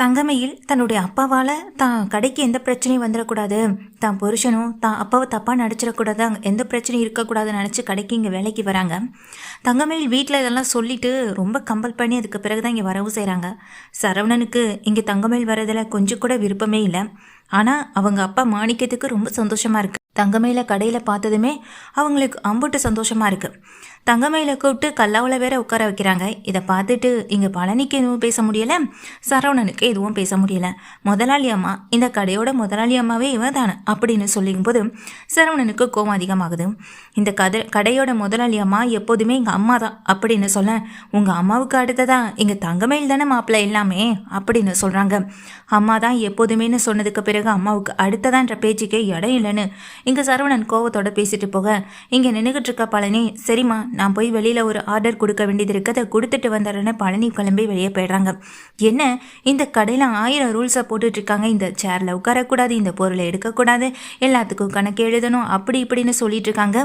தங்கமையில் தன்னுடைய அப்பாவால் தான் கடைக்கு எந்த பிரச்சனையும் வந்துடக்கூடாது. தான் புருஷனும் தான் அப்பாவை தப்பாக நடிச்சிடக்கூடாது. அங்கே எந்த பிரச்சனையும் இருக்கக்கூடாதுன்னு நினச்சி கடைக்கு இங்கே வேலைக்கு வராங்க. தங்கமயில் வீட்டில் இதெல்லாம் சொல்லிட்டு ரொம்ப கம்பல் பண்ணி அதுக்கு பிறகு தான் இங்கே வரவும் செய்கிறாங்க சரவணனுக்கு இங்கே தங்கமயில் வரதில் கொஞ்சம் கூட விருப்பமே இல்லை. ஆனால் அவங்க அப்பா மாணிக்கத்துக்கு ரொம்ப சந்தோஷமாக இருக்குது தங்கமயில கடையில் பார்த்ததுமே அவங்களுக்கு அம்புட்டு சந்தோஷமாக இருக்குது தங்கமயில கூப்பிட்டு கல்லாவில் வேற உட்கார வைக்கிறாங்க. இதை பார்த்துட்டு இங்கே பழனிக்கு எதுவும் பேச முடியலை சரவணனுக்கு எதுவும் பேச முடியலை. முதலாளி அம்மா இந்த கடையோட முதலாளி அம்மாவே இவன் தானே அப்படின்னு சொல்லிக்கும்போது சரவணனுக்கு கோவம் அதிகமாகுது. இந்த கதை கடையோட முதலாளி அம்மா எப்போதுமே எங்கள் அம்மா தான் அப்படின்னு சொல்ல உங்கள் அம்மாவுக்கு அடுத்ததான் எங்கள் தங்கமயில் தானே மாப்பிள்ளை எல்லாமே? அப்படின்னு சொல்கிறாங்க அம்மா தான் எப்போதுமேன்னு சொன்னதுக்கு பிறகு அம்மாவுக்கு அடுத்ததான்ற பேச்சுக்கே இடம் இல்லைன்னு இங்கே சரவணன் கோவத்தோட பேசிட்டு போக இங்கே நின்றுகிட்டு இருக்க பழனி சரிம்மா நான் போய் வெளியில் ஒரு ஆர்டர் கொடுக்க வேண்டியது இருக்கு அதை கொடுத்துட்டு வந்துடுறேன்னு பழனி கிளம்பி வெளியே போயிடுறாங்க. என்ன? இந்த கடையில் ஆயிரம் ரூல்ஸை போட்டுட்ருக்காங்க இந்த சேரில் உட்காரக்கூடாது இந்த பொருளை எடுக்கக்கூடாது எல்லாத்துக்கும் கணக்கு எழுதணும் அப்படி இப்படின்னு சொல்லிட்டு இருக்காங்க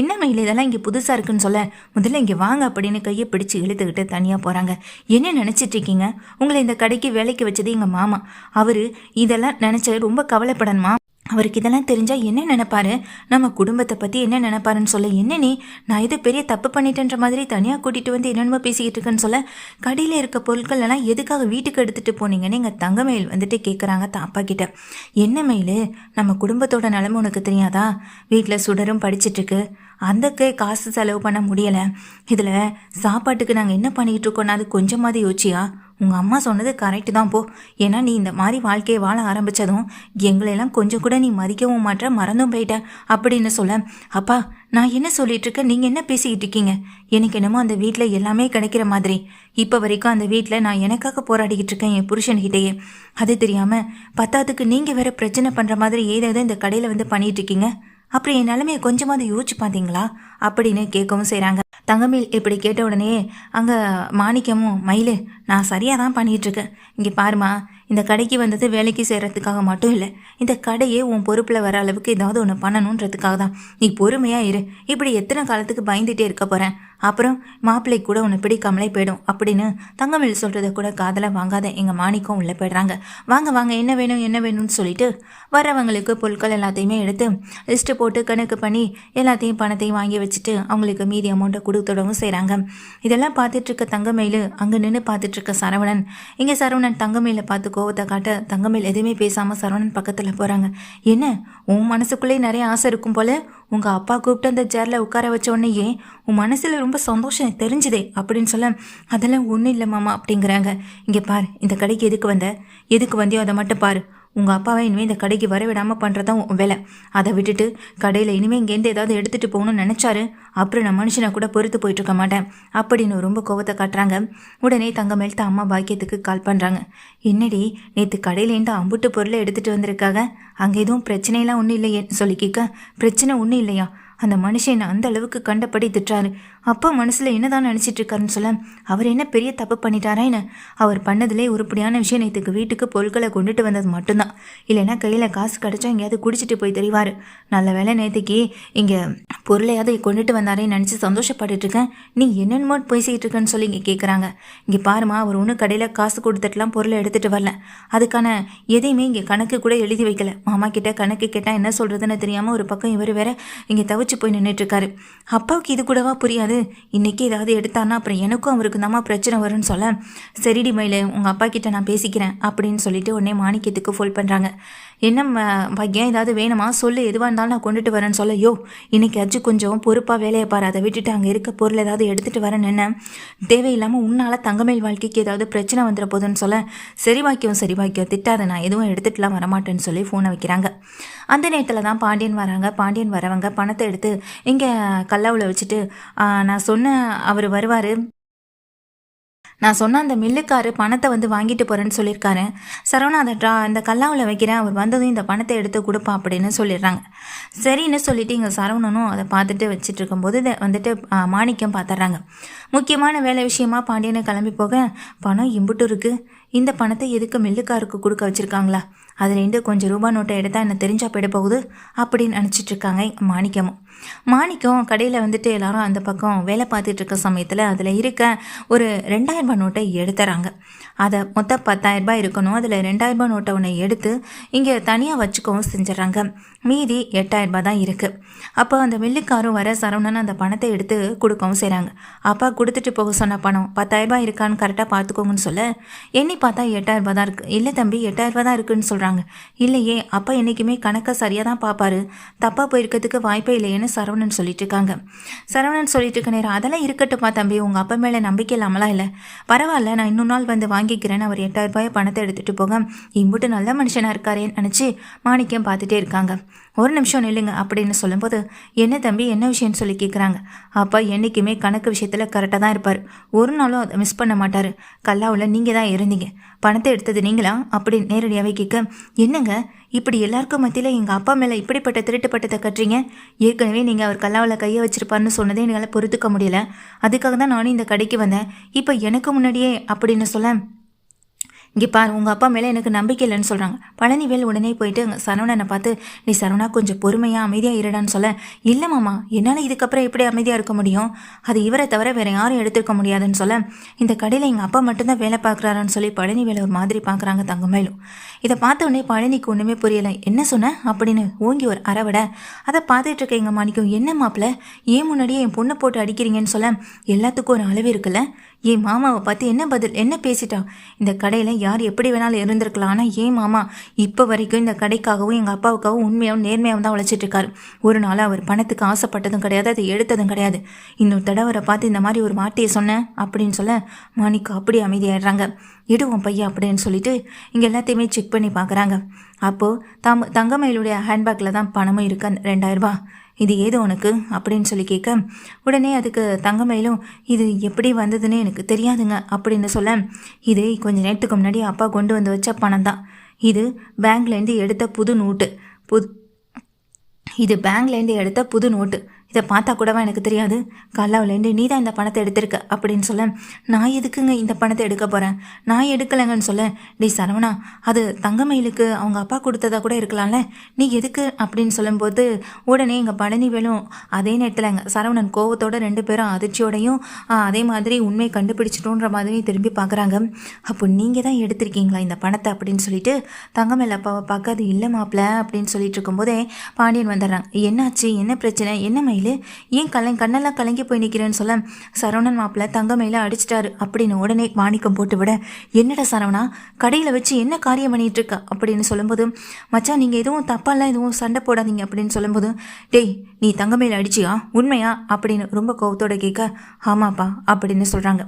என்ன மயில் இதெல்லாம் இங்கே புதுசாக இருக்குன்னு சொல்ல? முதல்ல இங்கே வாங்க அப்படின்னு கையை பிடிச்சு இழுத்துக்கிட்டு தனியாக போகிறாங்க என்ன நினச்சிட்டு இருக்கீங்க? உங்களை இந்த கடைக்கு வேலைக்கு வச்சது எங்கள் மாமா. அவர் இதெல்லாம் நினச்ச ரொம்ப கவலைப்படணுமா? அவருக்கு இதெல்லாம் தெரிஞ்சால் என்ன நினைப்பாரு? நம்ம குடும்பத்தை பற்றி என்ன நினைப்பாருன்னு சொல்ல என்ன நீ? நான் இது பெரிய தப்பு பண்ணிட்டேன்ற மாதிரி தனியாக கூட்டிகிட்டு வந்து என்னென்னமோ பேசிக்கிட்டு இருக்கேன்னு சொல்ல கடையில் இருக்க பொருட்கள் எல்லாம் எதுக்காக வீட்டுக்கு எடுத்துகிட்டு போனீங்கன்னு எங்கள் தங்கமயில் வந்துட்டு கேட்குறாங்க தாப்பா கிட்ட. என்ன மயில்? நம்ம குடும்பத்தோட நிலைமை உனக்கு தெரியாதா? வீட்டில் சுடரும் படிச்சிட்ருக்கு அந்தக்கே காசு செலவு பண்ண முடியலை. இதில் சாப்பாட்டுக்கு நாங்கள் என்ன பண்ணிக்கிட்டு இருக்கோம்னா அது கொஞ்சமாவது யோசிச்சியா? உங்கள் அம்மா சொன்னது கரெக்டு தான் போ. ஏன்னா நீ இந்த மாதிரி வாழ்க்கையை வாழ ஆரம்பித்ததும் எங்களையெல்லாம் கொஞ்சம் கூட நீ மதிக்கவும் மாட்ட மறந்தும் போயிட்ட அப்படின்னு சொல்ல. அப்பா நான் என்ன சொல்லிட்டு இருக்கேன்? நீங்கள் என்ன பேசிக்கிட்டு இருக்கீங்க? எனக்கு என்னமோ அந்த வீட்டில் எல்லாமே கிடைக்கிற மாதிரி. இப்போ வரைக்கும் அந்த வீட்டில் நான் எனக்காக போராடிக்கிட்டு இருக்கேன் என் புருஷன்கிட்டயே. அது தெரியாமல் பத்தாத்துக்கு நீங்கள் வேறு பிரச்சனை பண்ணுற மாதிரி ஏதாவது இந்த கடையில் வந்து பண்ணிகிட்டு இருக்கீங்க? அப்புறம் என் நிலைமையை கொஞ்சமாவது யோசிச்சு பார்த்தீங்களா அப்படின்னு கேட்கவும் செய்கிறாங்க தங்கமேல் இப்படி கேட்ட உடனே அங்கே மாணிக்கமும் மயிலு நான் சரியாக தான் பண்ணிகிட்ருக்கேன் இங்கே பாருமா இந்த கடைக்கு வந்தது வேலைக்கு செய்கிறதுக்காக மட்டும் இல்லை. இந்த கடையே உன் பொறுப்பில் வர அளவுக்கு ஏதாவது ஒன்று பண்ணணுன்றதுக்காக தான். நீ பொறுமையாக இரு. இப்படி எத்தனை காலத்துக்கு பயந்துட்டே இருக்க போகிறேன் அப்புறம் மாப்பிள்ளை கூட உன்னை பிடிக்காமலே போயிடும் அப்படின்னு தங்கமேல் சொல்கிறத கூட காதலை வாங்காத எங்கள் மாணிக்கம் உள்ளே போயிடுறாங்க. வாங்க வாங்க என்ன வேணும் என்ன வேணும்னு சொல்லிட்டு வரவங்களுக்கு பொருட்கள் எல்லாத்தையுமே எடுத்து லிஸ்ட்டு போட்டு கணக்கு பண்ணி எல்லாத்தையும் பணத்தையும் வாங்கி வச்சுட்டு அவங்களுக்கு மீதி அமௌண்ட்டை கொடுத்துடவும் செய்கிறாங்க இதெல்லாம் பார்த்துட்டு இருக்க தங்கமயில் அங்கே நின்று பார்த்துட்டு இருக்க சரவணன். இங்கே சரவணன் தங்கமயில பார்த்துக்கோ. கோவத்தை காட்ட தங்கமேல் எதுவுமே பேசாமல் சரவணன் பக்கத்தில் போகிறாங்க என்ன? உன் மனசுக்குள்ளே நிறைய ஆசை இருக்கும் போல? உங்கள் அப்பா கூப்பிட்டு அந்த சேரில் உட்கார வச்ச உடனேயே உன் மனசில் ரொம்ப சந்தோஷம் தெரிஞ்சுதே அப்படின்னு சொல்ல அதெல்லாம் ஒன்றும் இல்லை மாமா அப்படிங்கிறாங்க. இங்கே பார் இந்த கடைக்கு எதுக்கு வந்த? எதுக்கு வந்தியோ அதை மட்டும் பாரு. உங்கள் அப்பாவை இனிமேல் இந்த கடைக்கு வர விடாமல் பண்ணுறதான் உன் வேலை. அதை விட்டுட்டு கடையில் இனிமேல் இங்கேருந்து ஏதாவது எடுத்துகிட்டு போகணும்னு நினச்சாரு அப்புறம் நான் மனுஷனை கூட பொறுத்து போயிட்டுருக்க மாட்டேன். அப்படின்னு ரொம்ப கோவத்தை காட்டுறாங்க. உடனே தங்கமேல் தான் அம்மா பாக்கியத்துக்கு கால் பண்ணுறாங்க என்னடி நேற்று கடையிலேருந்து அம்புட்டு பொருளை எடுத்துகிட்டு வந்திருக்காங்க அங்கே எதுவும் பிரச்சனையெல்லாம் ஒன்றும் இல்லையேன்னு சொல்லி கேட்க பிரச்சனை ஒன்றும் இல்லையா? அந்த மனுஷன் அந்த அளவுக்கு கண்டபடி திட்டுறாரு. அப்பா மனசில் என்னதான் நினச்சிட்டு இருக்காருன்னு சொல்ல அவர் என்ன பெரிய தப்பு பண்ணிட்டாரா என்ன அவர் பண்ணதுலே உருப்படியான விஷயம் நேற்றுக்கு வீட்டுக்கு பொருட்களை கொண்டுட்டு வந்தது மட்டும்தான். இல்லைன்னா கையில் காசு கிடச்சா எங்கேயாவது குடிச்சிட்டு போய் தெரிவார். நல்ல வேலை நேற்றுக்கு இங்கே பொருளையாவது கொண்டுட்டு வந்தாரேன்னு நினச்சி சந்தோஷப்பட்டுட்டு இருக்கேன் நீ என்னென்னமோ பேசிக்கிட்டு இருக்கேன்னு சொல்லி இங்கே கேட்குறாங்க இங்கே பாருமா அவர் ஒன்றும் கடையில் காசு கொடுத்துட்டுலாம் பொருளை எடுத்துகிட்டு வரல. அதுக்கான எதையுமே இங்கே கணக்கு கூட எழுதி வைக்கல. மாமா கிட்ட கணக்கு கேட்டால் என்ன சொல்கிறதுன்னு தெரியாமல் ஒரு பக்கம் இவர் வேற இங்கே தவிச்சு போய் நின்றுட்டுருக்காரு அப்பாவுக்கு இது கூடவா புரியாது. இன்றைக்கி ஏதாவது எடுத்தான்னா அப்புறம் எனக்கும் அவருக்கு தாம்மா பிரச்சனை வரும்னு சொல்ல சரிடி மயில உங்கள் அப்பா கிட்ட நான் பேசிக்கிறேன் அப்படின்னு சொல்லிட்டு உடனே மாணிக்கத்துக்கு ஃபோல் பண்ணுறாங்க என்ன பையன் ஏதாவது வேணுமா? சொல்லு எதுவாக இருந்தாலும் நான் கொண்டுட்டு வரேன்னு சொல்ல. யோ இன்னைக்கு அஜு கொஞ்சம் பொறுப்பாக வேலையை பாரு. அதை விட்டுட்டு அங்கே இருக்க பொருள் ஏதாவது எடுத்துகிட்டு வரேன்னு என்ன? தேவையில்லாமல் உன்னால் தங்கமேல் வாழ்க்கைக்கு ஏதாவது பிரச்சனை வந்துட போதுன்னு சொல்ல. சரி வாக்கியம் சரி வாக்கியம். திட்டாத நான் எதுவும் எடுத்துகிட்டுலாம் வரமாட்டேன்னு சொல்லி ஃபோனை வைக்கிறாங்க. அந்த நேரத்தில் தான் பாண்டியன் வராங்க. பாண்டியன் வரவங்க பணத்தை எடுத்து இங்கே கல்லாவில் வச்சுட்டு நான் சொன்ன அவர் வருவார். நான் சொன்ன அந்த மில்லுக்காரு பணத்தை வந்து வாங்கிட்டு போகிறேன்னு சொல்லியிருக்காரு. சரவணா அதை ட்ரா இந்த கல்லாவில் வைக்கிறேன் அவர் வந்ததும் இந்த பணத்தை எடுத்து கொடுப்பா அப்படின்னு சொல்லிடுறாங்க. சரின்னு சொல்லிட்டு இங்கே சரவணனும் அதை பார்த்துட்டு வச்சுட்டு இருக்கும்போது இதை வந்துட்டு மாணிக்கம் பார்த்துட்றாங்க. முக்கியமான வேலை விஷயமா பாண்டியனை கிளம்பி போக பணம் இம்புட்டு இருக்குது இந்த பணத்தை எதுக்கு மில்லுக்காருக்கு கொடுக்க வச்சுருக்காங்களா? அதுலேருந்து கொஞ்சம் ரூபா நோட்டை எடுத்தால் என்ன தெரிஞ்சா போயிட போகுது? அப்படின்னு நினச்சிட்ருக்காங்க மாணிக்கமும். மாணிக்கம் கடையில் வந்துட்டு எல்லாரும் அந்த பக்கம் வேலை பார்த்துட்டு இருக்க சமயத்தில் அதில் இருக்க ஒரு ரெண்டாயிரம் ரூபாய் நோட்டை எடுத்துறாங்க. அதை மொத்தம் பத்தாயிரம் ரூபாய் இருக்கணும். அதில் ரெண்டாயிரம் ரூபாய் நோட்டை ஒன்று எடுத்து இங்கே தனியாக வச்சுக்கவும் செஞ்சிடறாங்க. மீதி எட்டாயிரம் ரூபாய் தான் இருக்குது அப்போ அந்த மில்லுக்காரும் வர சரவணன் அந்த பணத்தை எடுத்து கொடுக்கவும் செய்கிறாங்க அப்பா கொடுத்துட்டு போக சொன்ன பணம் பத்தாயிரம் ரூபாய் இருக்கான்னு கரெக்டாக பார்த்துக்கோங்கன்னு சொல்ல எண்ணி பார்த்தா எட்டாயிரம் ரூபாய் தான் இருக்குது இல்லை தம்பி எட்டாயிரம் ரூபாய் தான் இருக்குன்னு சொல்கிறாங்க இல்லையே அப்பா என்றைக்குமே கணக்கை சரியாக தான் பார்ப்பாரு. தப்பாக போயிருக்கிறதுக்கு வாய்ப்பே இல்லையேன்னு சரவணன் சொல்லிட்டு இருக்காங்க சரவணன் சொல்லிட்டு இருக்க நேரம் அதெல்லாம் இருக்கட்டும்ப்பா தம்பி. உங்கள் அப்பா மேலே நம்பிக்கை இல்லாமலாம் இல்லை. பரவாயில்ல நான் இன்னொரு நாள் வந்து வாங்கிக்கிறேன்னு அவர் எட்டாயிரம் ரூபாய் பணத்தை எடுத்துகிட்டு போக இம்புட்டு நல்ல மனுஷனாக இருக்காரேன்னு நினச்சி மாணிக்கம் பார்த்துட்டே இருக்காங்க. ஒரு நிமிஷம் நில்லுங்க அப்படின்னு சொல்லும்போது என்ன தம்பி என்ன விஷயம்னு சொல்லி கேட்குறாங்க அப்பா என்றைக்குமே கணக்கு விஷயத்தில் கரெக்டாக தான் இருப்பார். ஒரு நாளும் அதை மிஸ் பண்ண மாட்டார். கல்லாவில் நீங்கள் தான் இருந்தீங்க. பணத்தை எடுத்தது நீங்களா? அப்படி நேரடியாகவே கேட்க என்னங்க? இப்படி எல்லாருக்கும் மத்தியில் எங்கள் அப்பா மேலே இப்படிப்பட்ட திருட்டு பட்டத்தை கட்டுறீங்க? ஏற்கனவே நீங்கள் அவர் கல்லாவில் கையை வச்சிருப்பார்னு சொன்னதே என்னால் பொறுத்துக்க முடியல. அதுக்காக தான் நானும் இந்த கடைக்கு வந்தேன். இப்போ எனக்கு முன்னாடியே அப்படின்னு சொல்ல இங்கே பார் உங்கள் அப்பா மேலே எனக்கு நம்பிக்கை இல்லைன்னு சொல்கிறாங்க பழனிவேல் உடனே போயிட்டு அங்கே சரவணனை பார்த்து நீ சரவணா கொஞ்சம் பொறுமையாக அமைதியாக இருடான்னு சொல்ல. இல்லை மாமா என்னால் இதுக்கப்புறம் எப்படி அமைதியாக இருக்க முடியும்? அது இவரை தவிர வேறு யாரும் எடுத்துருக்க முடியாதுன்னு சொல்ல. இந்த கடையில் எங்கள் அப்பா மட்டும்தான் வேலை பார்க்குறாருன்னு சொல்லி பழனிவேல் ஒரு மாதிரி பார்க்குறாங்க தங்கமேலும் இதை பார்த்த உடனே பழனிக்கு ஒன்றுமே புரியலை. என்ன சொன்ன? அப்படின்னு ஓங்கி ஒரு அறவிட அதை பார்த்துட்டு இருக்க எங்கள் மாணிக்கம் என்ன மாப்பிள்ள ஏன் முன்னாடியே என் பொண்ணை போட்டு அடிக்கிறீங்கன்னு சொல்ல எல்லாத்துக்கும் ஒரு அளவு இருக்குல்ல? என் மாமாவை பார்த்து என்ன பதில் என்ன பேசிட்டா? இந்த கடையில் யார் எப்படி வேணாலும் இருந்திருக்கலாம். ஆனால் ஏன் மாமா இப்போ வரைக்கும் இந்த கடைக்காகவும் எங்கள் அப்பாவுக்காகவும் உண்மையாகவும் நேர்மையாகவும் தான் உழைச்சிட்ருக்காரு ஒரு நாள் அவர் பணத்துக்கு ஆசைப்பட்டதும் கிடையாது அதை எடுத்ததும் கிடையாது. இன்னொரு தடவரை பார்த்து இந்த மாதிரி ஒரு மாட்டியை சொன்னேன் அப்படின்னு சொல்ல மாணிக்கு அப்படி அமைதியாயிடுறாங்க. இடுவோம் பையன் அப்படின்னு சொல்லிட்டு இங்கே எல்லாத்தையுமே செக் பண்ணி பார்க்குறாங்க. அப்போது தம் தங்கமயிலுடைய ஹேண்ட்பேக்கில் தான் பணமும் இருக்கு ரெண்டாயிரரூபா இது ஏது உனக்கு அப்படின்னு சொல்லி கேட்க உடனே அதுக்கு தங்கமயிலும் இது எப்படி வந்ததுன்னு எனக்கு தெரியாதுங்க அப்படின்னு சொல்ல இது கொஞ்ச நேரத்துக்கு முன்னாடி அப்பா கொண்டு வந்து வச்ச பணம் தான். இது பேங்க்லேருந்து எடுத்த புது நோட்டு. புது இது பேங்க்லேருந்து எடுத்த புது நோட்டு. இதை பார்த்தா கூடவா எனக்கு தெரியாது. கல்லாவிலேருந்து நீ தான் இந்த பணத்தை எடுத்திருக்க அப்படின்னு சொல்ல நான் எதுக்குங்க இந்த பணத்தை எடுக்க போகிறேன் நான் எடுக்கலைங்கன்னு சொல்ல டே சரவணா அது தங்கமயிலுக்கு அவங்க அப்பா கொடுத்ததா கூட இருக்கலாம்ல? நீ எதுக்கு? அப்படின்னு சொல்லும்போது உடனே எங்கள் பழனி வேலும் அதே நேரத்தில் எங்கள் சரவணன் கோவத்தோட ரெண்டு பேரும் அதிர்ச்சியோடையும் அதே மாதிரி உண்மையை கண்டுபிடிச்சிட்டோன்ற மாதிரியும் திரும்பி பார்க்குறாங்க அப்போ நீங்கள் தான் எடுத்திருக்கீங்களா இந்த பணத்தை? அப்படின்னு சொல்லிட்டு தங்கமயில் அப்பாவை பார்க்க அது இல்லை மாப்பிள்ள அப்படின்னு சொல்லிட்டு இருக்கும்போதே பாண்டியன் வந்துடுறாங்க என்னாச்சு? என்ன பிரச்சனை? என்ன மயில்? மயிலு ஏன் கலை கண்ணெல்லாம் கலங்கி போய் நிற்கிறேன்னு சொல்ல? சரவணன் மாப்பிள்ள தங்க மயில அடிச்சிட்டாரு. அப்படின்னு உடனே மாணிக்கம் போட்டு விட என்னடா சரவணா கடையில் வச்சு என்ன காரியம் பண்ணிட்டு இருக்க அப்படின்னு சொல்லும்போது மச்சான் நீங்கள் எதுவும் தப்பாலாம் எதுவும் சண்டை போடாதீங்க. அப்படின்னு சொல்லும்போது டேய் நீ தங்கமயில அடிச்சியா? உண்மையா? அப்படின்னு ரொம்ப கோவத்தோட கேட்க ஆமாப்பா அப்படின்னு சொல்கிறாங்க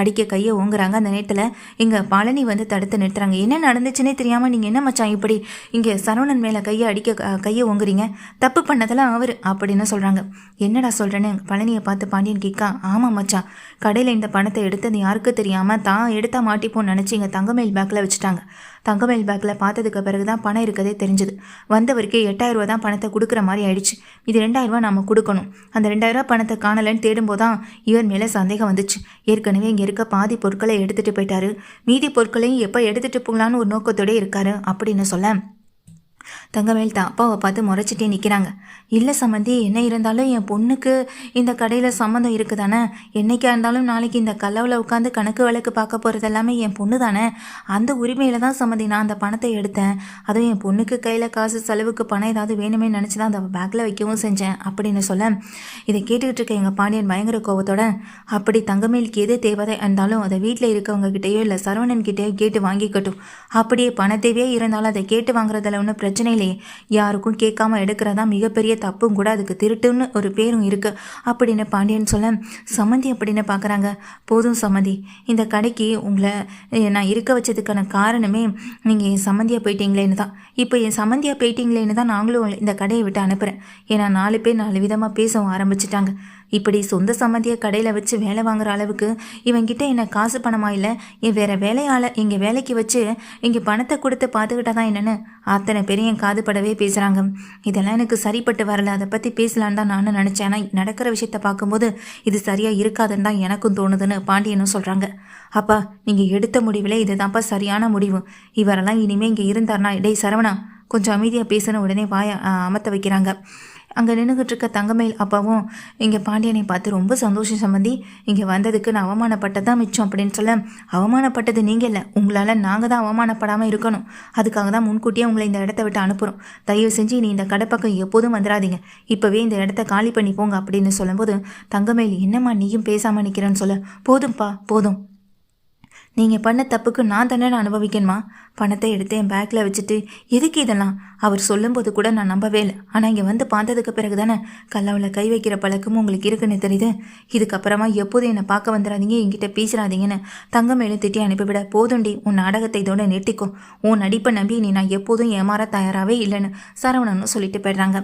அடிக்க கையை ஓங்குறாங்க. அந்த நேரத்தில் இங்கே பழனி வந்து தடுத்து நிறுத்துறாங்க. என்ன நடந்துச்சுன்னே தெரியாமல் நீங்கள் என்ன மச்சான் இப்படி? இங்கே சரவணன் மேலே கையை அடிக்க கையை ஓங்குறீங்க. தப்பு பண்ணதெல்லாம் அவர் அப்படின்னு சொல்கிறாங்க என்னடா சொல்கிறேன்னு பழனியை பார்த்து பாண்டியன் கேட்கா ஆமாம் மச்சான் கடையில் இந்த பணத்தை எடுத்தது யாருக்கு தெரியாமல் தான் எடுத்தால் மாட்டிப்போன்னு நினச்சி இங்கே தங்கமேல் பேக்கில் வச்சுட்டாங்க. தங்கமேல் பேக்கில் பார்த்ததுக்கு பிறகு தான் பணம் இருக்கதே தெரிஞ்சுது. வந்தவருக்கே எட்டாயிரரூவா தான் பணத்தை கொடுக்குற மாதிரி ஆயிடுச்சு. இது ரெண்டாயிரரூவா நம்ம கொடுக்கணும். அந்த ரெண்டாயிரரூவா பணத்தை காணலைன்னு தேடும்போது தான் இவர் மேலே சந்தேகம் வந்துச்சு. ஏற்கனவே இங்கே இருக்க பாதி பொருட்களை எடுத்துகிட்டு போயிட்டாரு. மீதி பொருட்களையும் எப்போ எடுத்துகிட்டு போகலான்னு ஒரு நோக்கத்தோடய இருக்காரு அப்படின்னு சொல்ல தங்கமேல் தான் அப்பாவை பார்த்து முறைச்சிட்டே நிற்கிறாங்க இல்லை சம்மந்தி என்ன இருந்தாலும் என் பொண்ணுக்கு இந்த கடையில் சம்மந்தம் இருக்குது தானே என்றைக்கா இருந்தாலும் நாளைக்கு இந்த கல்லவில் உட்காந்து கணக்கு வழக்கு பார்க்க போகிறது எல்லாமே என் பொண்ணு தானே அந்த உரிமையில் தான் சம்மந்தி நான் அந்த பணத்தை எடுத்தேன். அதுவும் என் பொண்ணுக்கு கையில் காசு செலவுக்கு பணம் ஏதாவது வேணுமே நினச்சி தான் அந்த பேக்கில் வைக்கவும் செஞ்சேன் அப்படின்னு சொல்ல. இதை கேட்டுக்கிட்டு இருக்க எங்கள் பாண்டியன் பயங்கர கோபத்தோட அப்படி தங்கமேலுக்கு எது தேவதை இருந்தாலும் அதை வீட்டில் இருக்கவங்க கிட்டேயோ இல்லை சரவணன் கிட்டேயோ கேட்டு வாங்கிக்கட்டும். அப்படியே பணத்தேவையே இருந்தாலும் அதை கேட்டு வாங்குறதுல ஒன்றும் பிரச்சனை பிரச்சனையிலே யாருக்கும் கேட்காம எடுக்கிறதா மிகப்பெரிய தப்பும் கூட அதுக்கு திருட்டுன்னு ஒரு பேரும் இருக்கு. அப்படின்னு பாண்டியன் சொல்ல சம்மந்தி அப்படின்னு பார்க்குறாங்க போதும் சம்மந்தி இந்த கடைக்கு உங்களை நான் இருக்க வச்சதுக்கான காரணமே நீங்கள் என் சம்மந்தியாக போயிட்டீங்களேன்னு தான். இப்போ என் சம்மந்தியாக போயிட்டீங்களேன்னு தான் நாங்களும் இந்த கடையை விட்டு அனுப்புகிறேன் ஏன்னா நாலு பேர் நாலு விதமாக பேசவும் ஆரம்பிச்சிட்டாங்க. இப்படி சொந்த சம்மந்தியை கடையில் வச்சு வேலை வாங்குற அளவுக்கு இவங்கிட்ட என்ன காசு பணமா இல்லை? என் வேற வேலையால் இங்கே வேலைக்கு வச்சு இங்கே பணத்தை கொடுத்து பார்த்துக்கிட்டா தான் என்னென்னு அத்தனை பெரிய காது படவே பேசுகிறாங்க இதெல்லாம் எனக்கு சரிப்பட்டு வரல. அதை பற்றி பேசலான்னு தான் நானும் நினச்சேன். ஆனால் நடக்கிற விஷயத்த பார்க்கும்போது இது சரியாக இருக்காதுன்னு தான் எனக்கும் தோணுதுன்னு பாண்டியனும் சொல்கிறாங்க அப்பா நீங்கள் எடுத்த முடிவில் இதுதான்ப்பா சரியான முடிவு. இவரெல்லாம் இனிமேல் இங்கே இருந்தார்னா இடை சரவணா கொஞ்சம் அமைதியாக பேசுன உடனே வாய அமர்த்த வைக்கிறாங்க. அங்கே நின்றுக்கிட்டு இருக்க தங்கமேல் அப்பாவும் இங்கே பாண்டியனை பார்த்து ரொம்ப சந்தோஷம் சம்மந்தி இங்கே வந்ததுக்கு நான் அவமானப்பட்டதான் மிச்சம்? அப்படின்னு சொல்ல அவமானப்பட்டது நீங்கள் இல்லை. உங்களால் நாங்கள் தான் அவமானப்படாமல் இருக்கணும். அதுக்காக தான் முன்கூட்டியே உங்களை இந்த இடத்த விட்டு அனுப்புகிறோம் தயவு செஞ்சு நீ இந்த கடைப்பக்கம் எப்போதும் வந்துடாதீங்க. இப்போவே இந்த இடத்த காலி பண்ணி போங்க அப்படின்னு சொல்லும்போது தங்கமேல் என்னம்மா நீயும் பேசாமல் நிற்கிறேன்னு சொல்ல? போதும்ப்பா போதும். நீங்கள் பண்ண தப்புக்கு நான் தானே அனுபவிக்கணுமா? பணத்தை எடுத்து என் பேக்கில் வச்சுட்டு எதுக்கு இதெல்லாம்? அவர் சொல்லும்போது கூட நான் நம்பவே இல்லை. ஆனால் இங்கே வந்து பார்த்ததுக்கு பிறகு தானே கல்லாவில் கை வைக்கிற பழக்கமும் உங்களுக்கு இருக்குன்னு தெரியுது. இதுக்கப்புறமா எப்போதும் என்னை பார்க்க வந்துடாதீங்க என்கிட்ட பேசுறாதீங்கன்னு தங்கம் மேலும் திட்டி அனுப்பிவிட போதுண்டி உன் நாடகத்தை இதோட நெட்டிக்கும் உன் நடிப்பை நம்பி நீ நான் எப்போதும் ஏமாற தயாராகவே இல்லைன்னு சரவணனும் சொல்லிட்டு போயிடுறாங்க.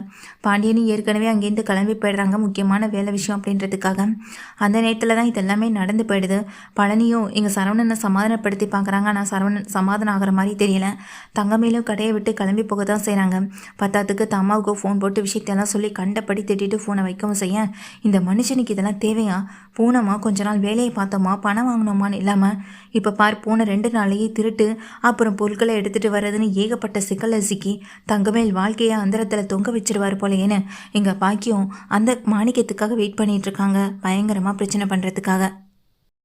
பாண்டியனும் ஏற்கனவே அங்கேருந்து கிளம்பி போயிடுறாங்க முக்கியமான வேலை விஷயம் அப்படின்றதுக்காக. அந்த நேரத்தில் தான் இதெல்லாமே நடந்து போயிடுது. பழனியும் எங்கள் சரவணனை சமாதானப்படுத்தி பார்க்குறாங்க. ஆனால் சரவணன் சமாதானம் ஆகிற மாதிரி தெரியல. தங்கமேலும் கடையை விட்டு கிளம்பி போக தான் செய்கிறாங்க பத்தாத்துக்கு தம்மாவுக்கு ஃபோன் போட்டு விஷயத்தையெல்லாம் சொல்லி கண்டபடி திட்டிட்டு ஃபோனை வைக்கவும் செய்ய இந்த மனுஷனுக்கு இதெல்லாம் தேவையா? பூனமா? கொஞ்ச நாள் வேலையை பார்த்தோமா? பணம் வாங்கினோமான்னு இல்லாமல் இப்போ பார் போன ரெண்டு நாளையே திருட்டு அப்புறம் பொருட்களை எடுத்துகிட்டு வர்றதுன்னு ஏகப்பட்ட சிக்கலை சிக்கி தங்கமேல் வாழ்க்கையை அந்தரத்தில் தொங்க வச்சிருவார் போலேன்னு எங்கள் பாக்கியம் அந்த மாணிக்கத்துக்காக வெயிட் பண்ணிகிட்ருக்காங்க பயங்கரமாக பிரச்சனை பண்ணுறதுக்காக